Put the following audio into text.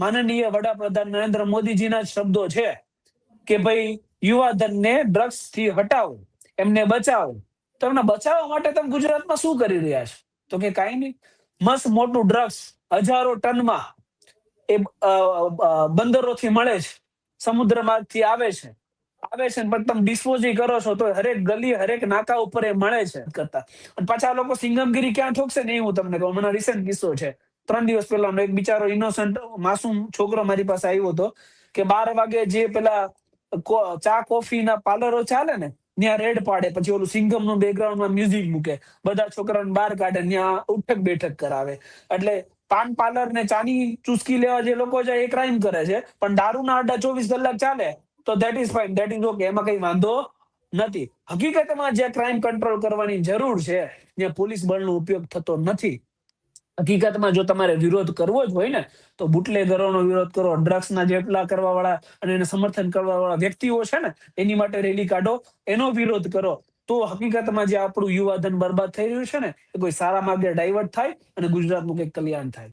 માનનીય વડાપ્રધાન નરેન્દ્ર મોદીજીના શબ્દો છે કે ભાઈ, યુવાધનને ડ્રગ્સથી હટાવો, એમને બચાવો. તો એમને બચાવવા માટે તમે ગુજરાતમાં શું કરી રહ્યા છો? તો કે કાંઈ નહીં. મસ્ત મોટું ડ્રગ્સ હજારો ટનમાં એ બંદરોથી મળે છે. સમુદ્ર માર્ગથી આવે છે. આવે છે પણ તમે ડિસ્પોઝી કરો છો તો હરેક ગલી, હરેક નાકા ઉપર એ મળે છે કરતા. અને પાછા લોકો સિંગમગીરી ક્યાં ઠોકશે ને હું તમને કહું. હમણાં રિસેન્ટ કિસ્સો છે. ત્રણ દિવસ પહેલાનો એક બિચારો ઇનોસન્ટ માસૂમ છોકરો મારી પાસે આવ્યો હતો કે બાર વાગે જે પેલા ચા કોફી ના પાર્લરો ચાલે ને, ત્યાં રેડ પાડે, પછી ઓલું સિંગમનું બેકગ્રાઉન્ડમાં મ્યુઝિક મૂકે. બધા છોકરાઓને બહાર કાઢે, ત્યાં ઉઠક બેઠક કરાવે. એટલે પાન પાર્લર ને ચાની ચુસ્કી લેવા જે લોકો છે એ ક્રાઇમ કરે છે, પણ દારૂના અડ્ડા ચોવીસ કલાક ચાલે, તો that is fine that is okay એમાં કઈ વાંધો નથી. હકીકતમાં જે ક્રાઇમ કંટ્રોલ કરવાની જરૂર છે, ત્યાં પોલીસ બળનો ઉપયોગ થતો નથી. હકીકતમાં જો તમારે વિરોધ કરવો જ હોય ને, તો બુટલેગરોનો વિરોધ કરો, ડ્રગ્સના જેટલા કરવા વાળા અને એને સમર્થન કરવા વાળા વ્યક્તિઓ છે ને, એની માટે રેલી કાઢો, એનો વિરોધ કરો. તો હકીકતમાં જે આપણું યુવાધન બરબાદ થઈ રહ્યું છે ને, એ કોઈ સારા માર્ગે ડાયવર્ટ થાય અને ગુજરાતનું કંઈક કલ્યાણ થાય.